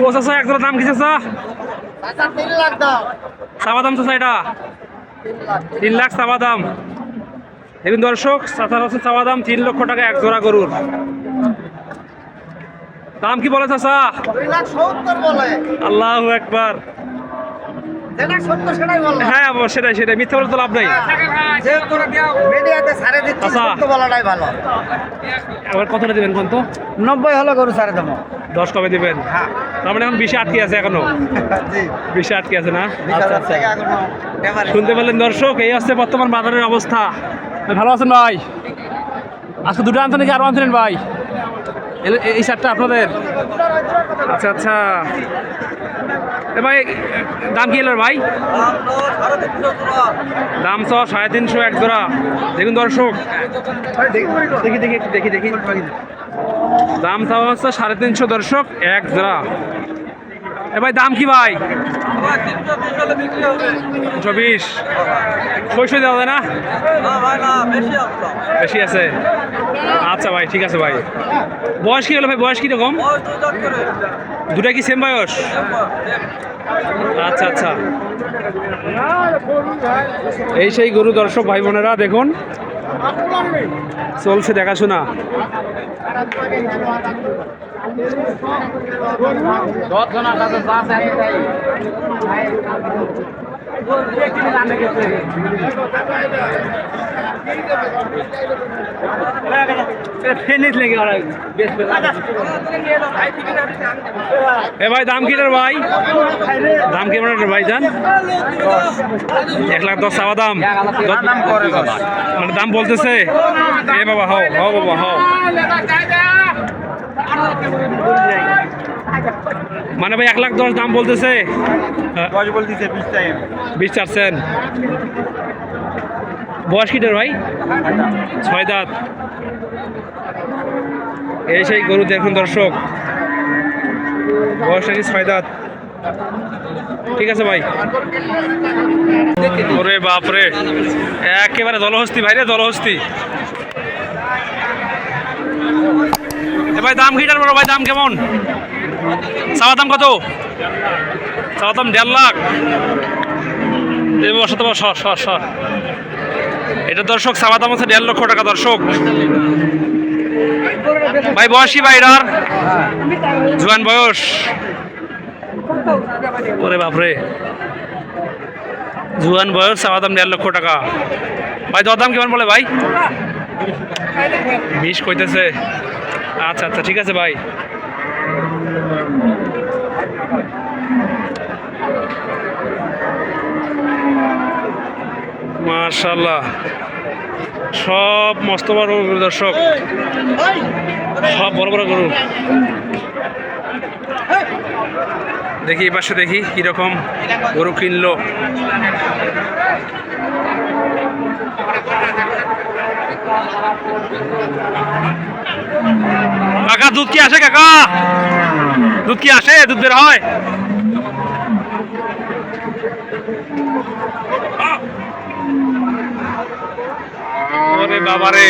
ও চাচা এক দাম কি চাচা চাওয়া দাম চাচা এটা তিন লাখ চাবা দাম দেখুন দর্শক চাচার হচ্ছে চাওয়া দাম তিন লক্ষ টাকা এক জোড়া গরুর। দাম কি বলে। চাচা আল্লাহ একবার হ্যাঁ আবার সেটাই সেটাই। মিথ্যা বলে তো লাভ নাই। আচ্ছা। এবার কতটা দেবেন কোন তো? নব্বই হলে গরু দেবো। দশ কবে দেবেন? তার মানে এখন বেশি আটকে আছে এখনও? বেশি আটকে আছে না? আচ্ছা আচ্ছা। শুনতে পেলেন দর্শক এই হচ্ছে বর্তমান বাজারের অবস্থা। ভালো আছেন ভাই? আজকে দুটো আনছেন নাকি? আরও আনছিলেন ভাই? এই সারটা আপনাদের? আচ্ছা আচ্ছা। ভাই দাম কি এলো ভাই? দাম তো সাড়ে তিনশো এক জোড়া। দেখুন দর্শক। দেখি দেখি দেখি দেখি। দাম তাও হচ্ছে সাড়ে তিনশো দর্শক এক জোড়া। এ ভাই দাম কি ভাই? তিনশো বিশ ছয়শো দেওয়া যায় না? বেশি আছে। আচ্ছা ভাই ঠিক আছে ভাই। বয়স কি হলো ভাই? বয়স কীরকম? দুটা কি সেম বয়স? আচ্ছা আচ্ছা। এই সেই গরু দর্শক ভাই বোনেরা, দেখুন। চলছে দেখাশোনা। এ ভাই দাম কি ভাই? দাম কি ভাই জান? এক লাখ দশ চাওয়া দাম। মানে দাম বলতেছে। এ বাবা হও হও বাবা হও। মানে ভাই এক লাখ দশ দাম বলতেছে। বিশ চারছেন। বয়স কিটার ভাই? ছয় দাঁত। এই সেই গরু দেখুন দর্শক। বয়স নাকি ছয় দাঁত। ঠিক আছে ভাই। ওরে বাপরে। একেবারে জলহস্তি ভাই রে জলহস্তি। ভাই দাম কিটার বড় ভাই, দাম কেমন? চাওয়া দাম কত? চাওয়া দাম দেড় লাখ। বসে তো সর সর সর। এটা দর্শক চাওয়া দাম হচ্ছে দেড় লক্ষ টাকা, দর্শক। ভাই, বয়স কি ভাই এটার? জোয়ান বয়স। ওরে বাপরে। জুয়ান বয়স চাওয়া দাম দেড় লক্ষ টাকা। ভাই দর দাম কেমন বলে ভাই? বিশ কইতেছে। আচ্ছা আচ্ছা ঠিক আছে, ভাই। মার্শাল্লাহ সব মস্ত বড় দর্শক। সব বড় বড় গরু। দেখি, এই পাশে দেখি কীরকম গরু কিনলো। কাকা, দুধ কি আসে কাকা? দুধ কি আসে? দুধ বের হয়। বাবারে।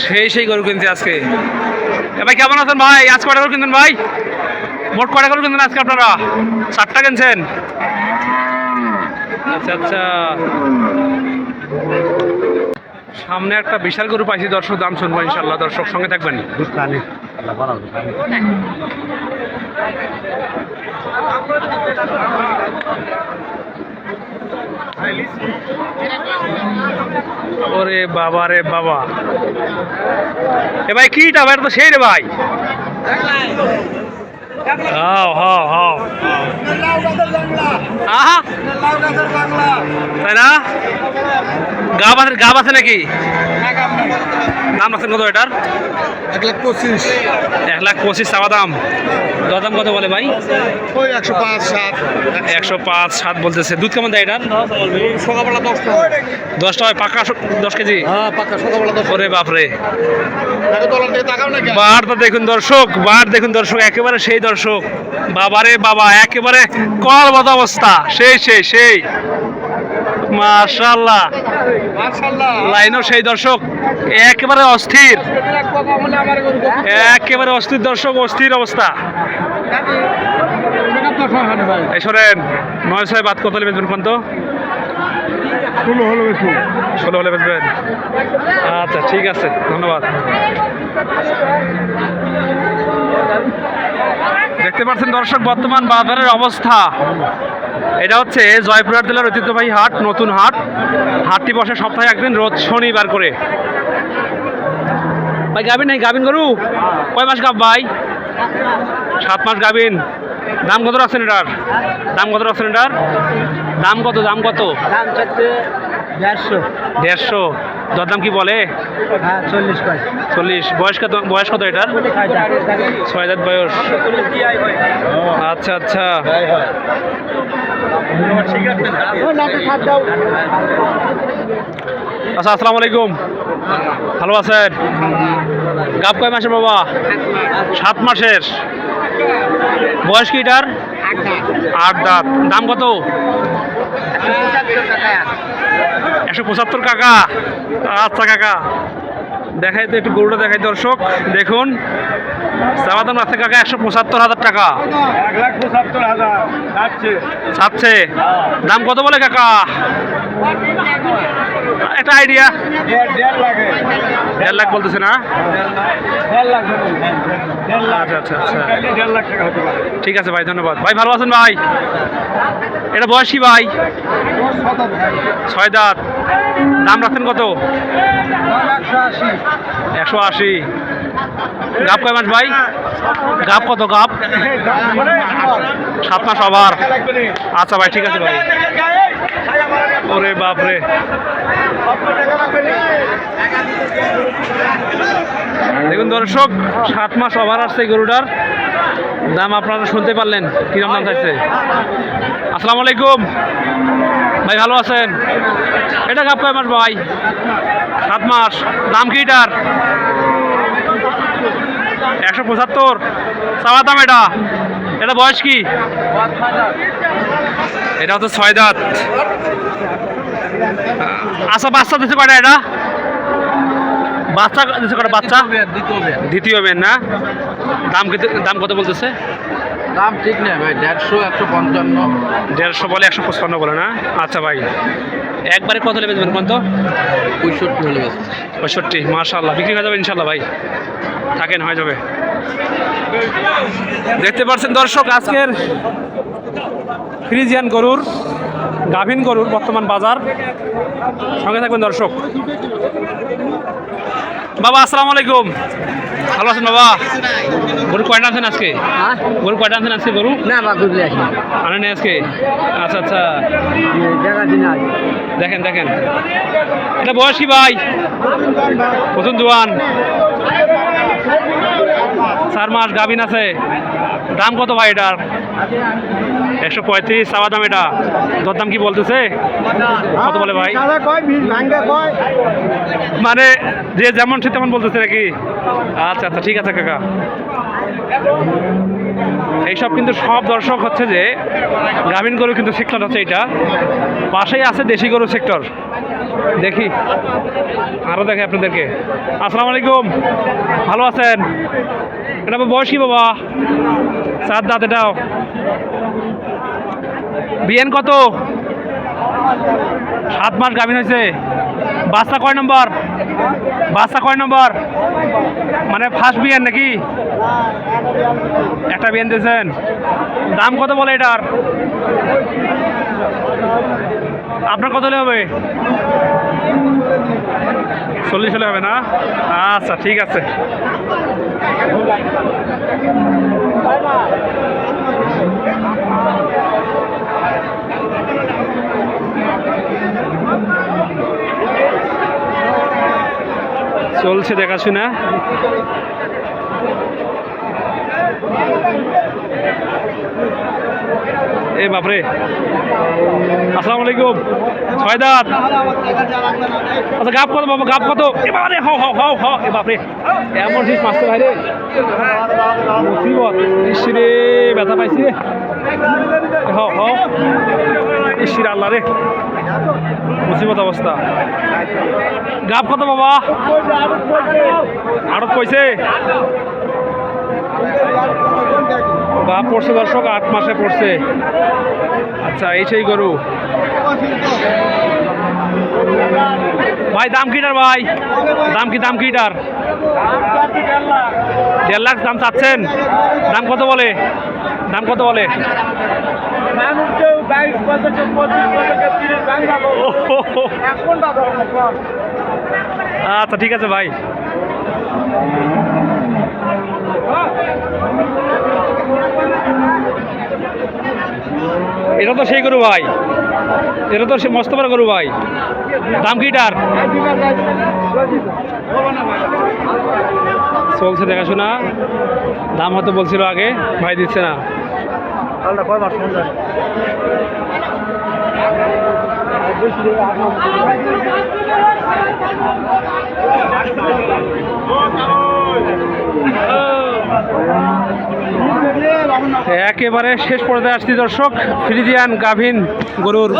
সেই সেই গরু কিনছে আজকে। এ ভাই, কেমন আছেন ভাই? আজ কটা গরু কিনছেন ভাই? মোট কটা গরু কিনছেন আজকে আপনারা? চারটা কিনছেন? আচ্ছা আচ্ছা। সামনে একটা বিশাল গরু পাইছি দর্শক দাম শুনব ইনশাল্লাহ দর্শক সঙ্গে থাকবেন। ওরে বাবা রে বাবা। এ ভাই কিটা ভাই তো সেই রে ভাই। হাও হাও হাও। তাই না? গাব আছে গাব আছে নাকি? দাম রাখছেন কত এটার? এক লাখ পঁচিশ। এক লাখ পঁচিশ চাওয়া দাম। দাম কত বলে ভাই? ওই একশো পাঁচ সাত। একশো পাঁচ সাত বলতেছে। দুধ কেমন দেয় এটার? সকালবেলা দশটা দশটা হয় পাকা দশ কেজি? হ্যাঁ পাক্কা সকালবেলা দশ ওরে বাপরে। টাকা তোলার দিকে তাকাও নাকি বার তো দেখুন দর্শক বার দেখুন দর্শক একেবারে সেই দর্শক। বাবারে বাবা একেবারে কল মতো অবস্থা। সেই সেই সেই। মাশাল্লাহ লাইনও সেই দর্শক একেবারে অস্থির। একেবারে অস্থির দর্শক অস্থির অবস্থা। শোনেন নয় ছয় বাদ কত বেচবেন কোন তো? ষোলো হলো বেশি ষোলো হলে বেচবেন। আচ্ছা ঠিক আছে ধন্যবাদ। দেখতে পাচ্ছেন দর্শক বর্তমান বাজারের অবস্থা। এটা হচ্ছে জয়পুরহাট জেলার ঐতিহ্যবাহী হাট নতুন হাট। হাটটি বসে সপ্তাহে একদিন রোজ শনিবার করে। ভাই গাবিন নেই? গাবিন গরু? কয় মাস গাব ভাই? সাত মাস গাবিন দাম কত রাখছেন এটার? দাম কত রাখছেন এটার? দাম কত দাম কত? দেড়শো। দেড়শো। দরদাম কি বলে? হ্যাঁ চল্লিশ বয়স কত বয়স কত এটার? ছয় হাজার বয়স। আচ্ছা আচ্ছা। আচ্ছা আসসালামু আলাইকুম। ভালো আছেন? গাব কয় মাসের বাবা? সাত মাসের। বয়স কি এটার? আট দাঁত। দাম কত? একশো পঁচাত্তর কাকা আচ্ছা কাকা। দেখাই তো একটু গরুটা দেখাই, দর্শক। দেখুন চাওয়া আছে, কাকা, একশো পঁচাত্তর হাজার টাকা। এক লাখ পঁচাত্তর হাজার চাচ্ছে দাম কত বলে, কাকা? একটা আইডিয়া দেড় লাখ বলতেছে না? আচ্ছা আচ্ছা আচ্ছা। ঠিক আছে ভাই, ধন্যবাদ। ভাই, ভালো আছেন ভাই? এটা বয়স ভাই? ছয় দাঁত দাম রাখছেন কত? একশো আশি। গাপ কয় মাস ভাই? গাপ কত গাপ সাত মাস আবার আচ্ছা ভাই ঠিক আছে ভাই। ওরে বাপরে। দেখুন দর্শক সাত মাস ওভার আসছে গরুটার। দাম আপনারা শুনতে পারলেন কিরম দাম থাকছে? আসসালামু আলাইকুম। ভাই ভালো আছেন? এটা গাপ কয় মাস ভাই? সাত মাস। দাম কি এটার? একশো পঁচাত্তর। চাওয়া দাম এটা? এটা বয়স কি? এটা হচ্ছে ছয় দাঁত। আচ্ছা বাচ্চা দিতে কয়টা এটা? বাচ্চা দিতে কয়টা বাচ্চা? দ্বিতীয় বেন না? দাম দাম কত বলতেছে? দাম ঠিক নেই ভাই দেড়শো একশো পঞ্চান্ন। দেড়শো বলে একশো পঁচপান্ন বলে না? আচ্ছা ভাই। একবারে কত লেবে দেবেন কত পঁয়ষট্টি হলে পঁয়ষট্টি মার্শাল্লাহ বিক্রি হয়ে যাবে ইনশাল্লাহ ভাই। থাকেন হয়ে যাবে। দেখতে পাচ্ছেন দর্শক আজকের ফ্রিজিয়ান গরুর গাভিন গরুর বর্তমান বাজার। সঙ্গে থাকবেন দর্শক। বাবা আসসালামু আলাইকুম। ভালো আছেন বাবা? গরু কয়টা আনছেন আজকে? হ্যাঁ? গরু কয়টা আনছেন আজকে গরু? না বা গুজরে আসি আনেন আজকে? আচ্ছা আচ্ছা। দেখা দিন আজ। দেখেন দেখেন। এটা বয়স কি ভাই? প্রথম দোয়ান চার মাস গাভিন আছে। দাম কত ভাই এটার? একশো পঁয়ত্রিশ চাওয়া দাম এটা। দর দাম কি বলতেছে? কত বলে ভাই? মানে যে যেমন সে তেমন বলতেছে নাকি? আচ্ছা আচ্ছা ঠিক আছে কাকা। এইসব কিন্তু সব দর্শক হচ্ছে যে গ্রামীণ গরু কিন্তু সেক্টর হচ্ছে এটা। পাশেই আছে দেশি গরু সেক্টর। দেখি। আরও দেখে আপনাদেরকে। আসসালামু আলাইকুম। ভালো আছেন? এটা বয়স কি বাবা? চার দাঁত এটাও। বিয়েন কত? সাত মাস গাভিন হয়েছে। বাচ্চা কয় নম্বর? বাচ্চা কয় নম্বর? মানে ফার্স্ট বিয়ান নাকি? একটা বিয়ান দিয়েছেন। দাম কত বলে এটার? আপনার কত হবে? চল্লিশ হলে হবে না? আচ্ছা ঠিক আছে। চলছে দেখাশোনা। এ বাপরে। আসসালামু আলাইকুম। ছয় দাঁত আচ্ছা গাপ কত বাবা গাপ কত? এ বাবা রে হাও হাও হাও হাও, এ বাপরে। এমন ঠিক মাস্টার ভাই রে। মুসিবত। ইস রে, ব্যথা পাইছি হাও হাও। ইসির আল্লাহ রে। মুসিবত অবস্থা। গাব কত বাবা? আড়ত কইছে? গাব পড়ছে দর্শক, আট মাসে পড়ছে। আচ্ছা এই সেই গরু। ভাই, দাম কিটার ভাই? দাম কি, দাম কিটার? দেড় লাখ দাম চাচ্ছেন। দাম কত বলে? দাম কত বলে? আচ্ছা ঠিক আছে ভাই। এটা তো সেই গরু ভাই। এটা তো সে মস্ত বড় গরু ভাই। দাম কিটার চলছে দেখাশোনা। দাম হয়তো বলছিল আগে ভাই দিচ্ছে না। একেবারে শেষ পর্যায়ে আসছি দর্শক। ফ্রিজিয়ান গাভিন গরুর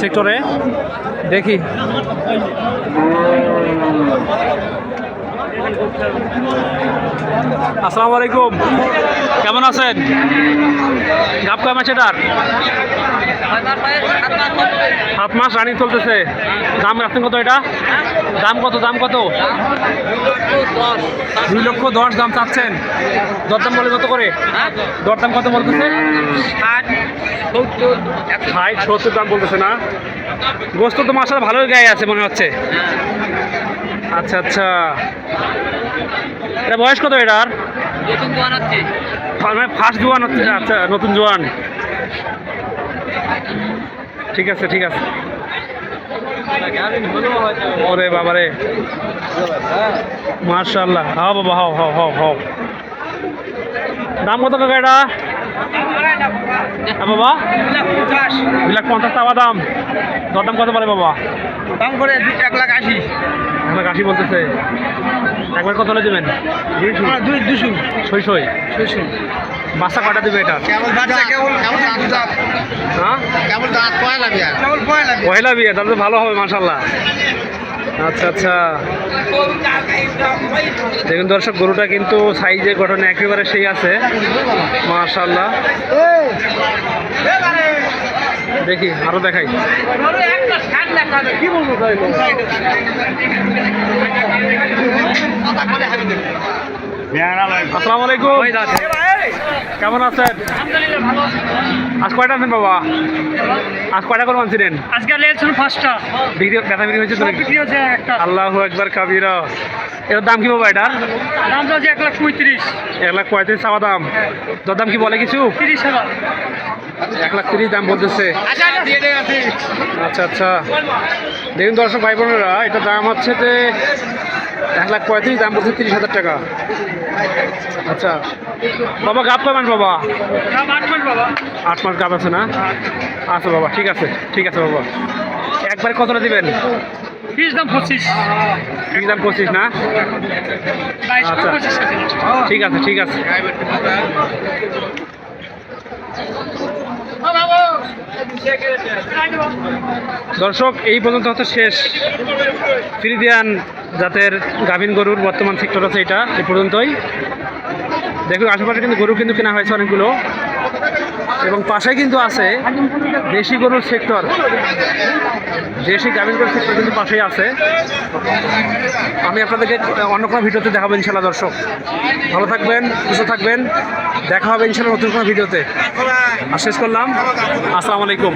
সেক্টরে। দেখি। আসসালামু আলাইকুম। কেমন আছেন? মাস এটার? সাত মাস রানিং চলতেছে। দাম রাখছেন কত এটা? দাম কত দাম কত? দুই লক্ষ দশ দাম চাচ্ছেন। দরদাম বলে কত করে? দরদাম কত বলতেছে? ষাট, সত্তর দাম বলতেছে না? গোস্ত তো মাসাল ভালোই গায়ে আছে মনে হচ্ছে। আচ্ছা আচ্ছা। এটা বয়স কত এটার? মানে ফার্স্ট জোয়ান হচ্ছে আচ্ছা নতুন জোয়ান। ঠিক আছে ঠিক আছে। ওরে বাবারে মার্শাল্লাহ হাও বাবা হাও হাও হাও হাও। দাম কত কাকা এটা? হ্যাঁ বাবা। দুই লাখ পঞ্চাশ টাকা দাম। দরদাম কত বলে বাবা? দাম করে এক লাখ আশি। আমরা কাশি বলতেছে। একবার কত হলে দেবেন? দুই দুশো সই সই বাচ্চা কটা দেবে এটা? কেবল বাচ্চা কেবল কেবল দাঁত হ্যাঁ? কেবল দাঁত পয়লা বিয়া। তাহলে তো ভালো হবে মাসাল্লাহ আচ্ছা আচ্ছা। দেখুন দর্শক গরুটা কিন্তু সাইজে গঠনে একেবারে সেই আছে। মাশাল্লাহ দেখি আরও দেখাই। আসসালামু আলাইকুম। কেমন আছেন? আজ কয়টা আছেন বাবা? আজ কয়টা করে আনছিলেন আজকে লেগেছিল পাঁচটা বিক্রি ব্যথা বিক্রি হয়েছে তো আল্লাহ একবার কাবিরা। এটার দাম কি বাবা এটার দাম হচ্ছে এক লাখ পঁয়ত্রিশ। এক লাখ পঁয়ত্রিশ চাওয়া দাম। তোর দাম কি বলে কিছু? তিরিশ হাজার। এক লাখ তিরিশ দাম বলতেছে। আচ্ছা আচ্ছা। দেখুন দর্শক ভাই বোনেরা এটা দাম হচ্ছে যে এক লাখ পঁয়ত্রিশ দাম বলছে তিরিশ হাজার টাকা। আচ্ছা। বাবা গাপ মাস বাবা? আট মাস গাপ আছে না? আচ্ছা বাবা ঠিক আছে ঠিক আছে বাবা। একবারে কতটা দিবেন? ফিস দাম পঁচিশ। দাম পঁচিশ না? আচ্ছা। ঠিক আছে ঠিক আছে। দর্শক এই পর্যন্ত হচ্ছে শেষ। ফ্রিজিয়ান জাতের গাভিন গরুর বর্তমান সেক্টর আছে এটা এই পর্যন্তই। দেখুন আশেপাশে কিন্তু গরু কিন্তু কেনা হয়েছে অনেকগুলো। এবং পাশে কিন্তু আছে দেশি গরুর সেক্টর। দেশি গাভিন গরুর সেক্টর কিন্তু পাশেই আছে। আমি আপনাদেরকে অন্য কোনো ভিডিওতে দেখাবো ইনশাল্লাহ দর্শক। ভালো থাকবেন, সুস্থ থাকবেন। দেখা হবে ইনশাল্লাহ নতুন কোনো ভিডিওতে। আর শেষ করলাম। আসসালামু আলাইকুম।